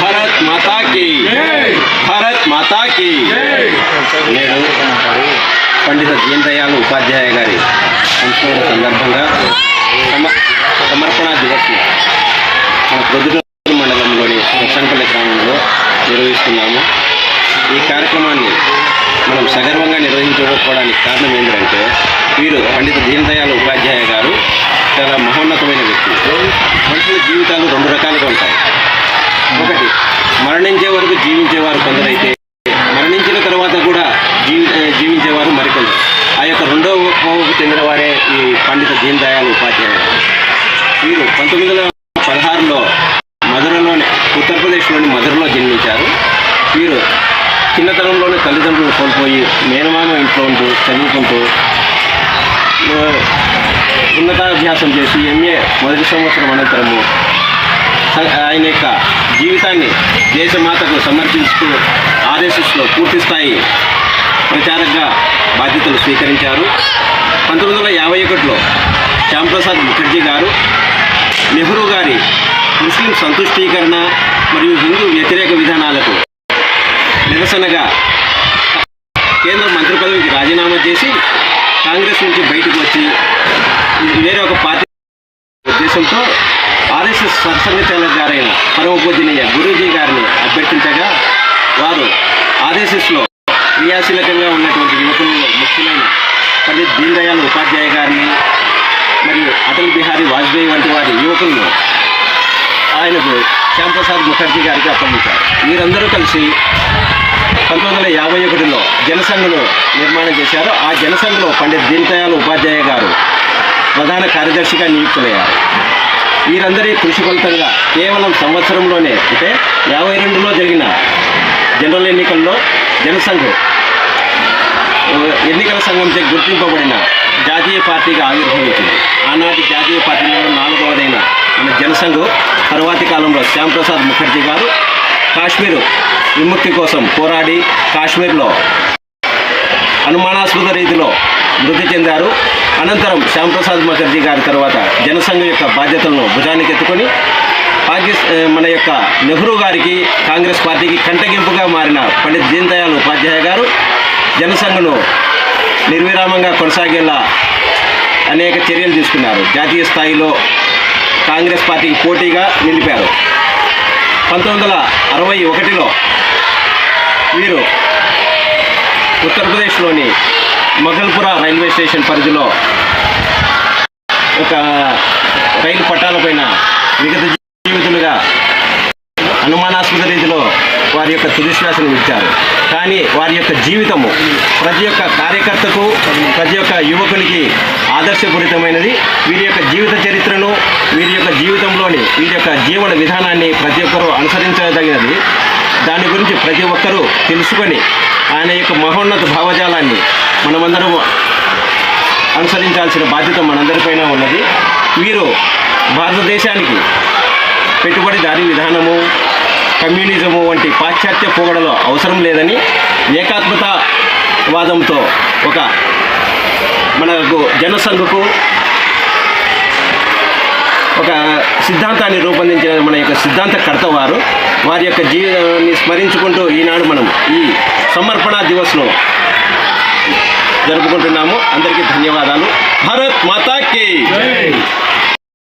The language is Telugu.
భారత్ మాతా కి భారత్ మాతా కి నేడు పండిత దీన్ దయాళ్ ఉపాధ్యాయ గారి సంస్మరణ సందర్భంగా సమ సమర్పణ దివస్ మన ప్రొద్దుటూరు మండలంలోని సంపల్లి గ్రామంలో నిర్వహిస్తున్నాము. ఈ కార్యక్రమాన్ని మనం సగర్వంగా నిర్వహించుకోవడానికి కారణం ఏంటంటే వీరు పండిత దీన్ దయాళ్ ఉపాధ్యాయ గారు చాలా మహోన్నతమైన వ్యక్తి. మనుషుల జీవితాలు రెండు రకాలుగా ఉంటాయి. ఒకటి మరణించే వరకు జీవించేవారు కొందరైతే మరణించిన తర్వాత కూడా జీవి జీవించేవారు మరికొందరు. ఆ యొక్క రెండవ కోవకు చెందిన వారే ఈ పండిత దీన్ దయాళ్ ఉపాధ్యాయ వీరు పంతొమ్మిది వందల పదహారులో మధురలోని ఉత్తరప్రదేశ్లోని మధురలో జన్మించారు. వీరు చిన్నతనంలోనే తల్లిదండ్రులు కోల్పోయి మేనమామ ఇంట్లో ఉంటూ చదువుకుంటూ ఉన్నతాభ్యాసం చేసి ఎంఏ మొదటి సంవత్సరం అనంతరము స- ఆయన యొక్క జీవితాన్ని దేశమాతకు సమర్పించుతూ ఆర్ఎస్ఎస్లో పూర్తి స్థాయి ప్రచారంగా బాధ్యతలు స్వీకరించారు. పంతొమ్మిది వందల యాభై ఒకటిలో శ్యాంప్రసాద్ ముఖర్జీ గారు నెహ్రూ గారి ముస్లిం సంతుష్టీకరణ మరియు హిందూ వ్యతిరేక విధానాలకు నిరసనగా కేంద్ర మంత్రి పదవికి రాజీనామా చేసి కాంగ్రెస్ నుంచి బయటకు వచ్చి వేరే ఒక పార్టీ ఉద్దేశంతో ఆర్ఎస్ఎస్ సర్సంఘచాలక్ గారైన పరమపూజనీయ గురూజీ గారిని అభ్యర్థించగా వారు ఆర్ఎస్ఎస్లో క్రియాశీలకంగా ఉన్నటువంటి యువకులలో ముఖ్యులైన పండిత్ దీన్ దయాళ్ ఉపాధ్యాయ గారిని మరియు అటల్ బిహారీ వాజ్పేయి వంటి వారి యువకులను ఆయనకు శ్యాంప్రసాద్ ముఖర్జీ గారికి అప్పగించారు. వీరందరూ కలిసి పంతొమ్మిది వందల యాభై ఒకటిలో జనసంఘను నిర్మాణం చేశారు. ఆ జనసంఘలో పండిత్ దీన్ దయాళ్ ఉపాధ్యాయ గారు ప్రధాన కార్యదర్శిగా నియుక్తులయ్యారు. వీరందరి కృషి ఫలితంగా కేవలం సంవత్సరంలోనే అంటే యాభై రెండులో జరిగిన జనరల్ ఎన్నికల్లో జనసంఘం ఎన్నికల ఎన్నికల సంఘంచే గుర్తింపబడిన జాతీయ పార్టీగా ఆవిర్భవించింది. ఆనాటి జాతీయ పార్టీలో నాలుగవదైన మన జనసంఘం తరువాతి కాలంలో శ్యాంప్రసాద్ ముఖర్జీ గారు కాశ్మీర్ విముక్తి కోసం పోరాడి కాశ్మీర్లో అనుమానాస్పద రీతిలో మృతి చెందారు. అనంతరం శ్యాంప్రసాద్ ముఖర్జీ గారి తర్వాత జనసంఘం యొక్క బాధ్యతలను భుజానికి ఎత్తుకొని పాకిస్తా మన యొక్క నెహ్రూ గారికి కాంగ్రెస్ పార్టీకి కంటగింపుగా మారిన పండిత్ దీన్ దయాళ్ ఉపాధ్యాయ గారు జనసంఘను నిర్విరామంగా కొనసాగేలా అనేక చర్యలు తీసుకున్నారు. జాతీయ స్థాయిలో కాంగ్రెస్ పార్టీకి పోటీగా నిలిపారు. పంతొమ్మిది వందల అరవై ఒకటిలో వీరు ఉత్తరప్రదేశ్లోని మొఘల్పుర రైల్వే స్టేషన్ పరిధిలో ఒక రైలు పట్టాలపైన విగత జీవితులుగా అనుమానాస్పద రీతిలో వారి యొక్క తుదిశ్వాసను విడిచారు. కానీ వారి యొక్క జీవితము ప్రతి ఒక్క కార్యకర్తకు ప్రతి ఒక్క యువకునికి ఆదర్శపూరితమైనది. వీరి యొక్క జీవిత చరిత్రను వీరి యొక్క జీవితంలోని వీరి యొక్క జీవన విధానాన్ని ప్రతి ఒక్కరూ అనుసరించదగినది. దాని గురించి ప్రతి ఒక్కరూ తెలుసుకొని ఆయన యొక్క మహోన్నత భావజాలాన్ని మనమందరం అనుసరించాల్సిన బాధ్యత మనందరిపైన ఉన్నది. వీరు భారతదేశానికి పెట్టుబడిదారీ విధానము కమ్యూనిజము వంటి పాశ్చాత్య పోగడలో అవసరం లేదని ఏకాత్మత వాదంతో ఒక మనకు జనసంఘకు ఒక సిద్ధాంతాన్ని రూపొందించిన మన యొక్క సిద్ధాంతకర్త వారు. వారి యొక్క జీవితాన్ని స్మరించుకుంటూ ఈనాడు మనం ఈ సమర్పణ దివస్ను జరుపుకుంటున్నాము. అందరికీ ధన్యవాదాలు. భారత్ మాతాకి.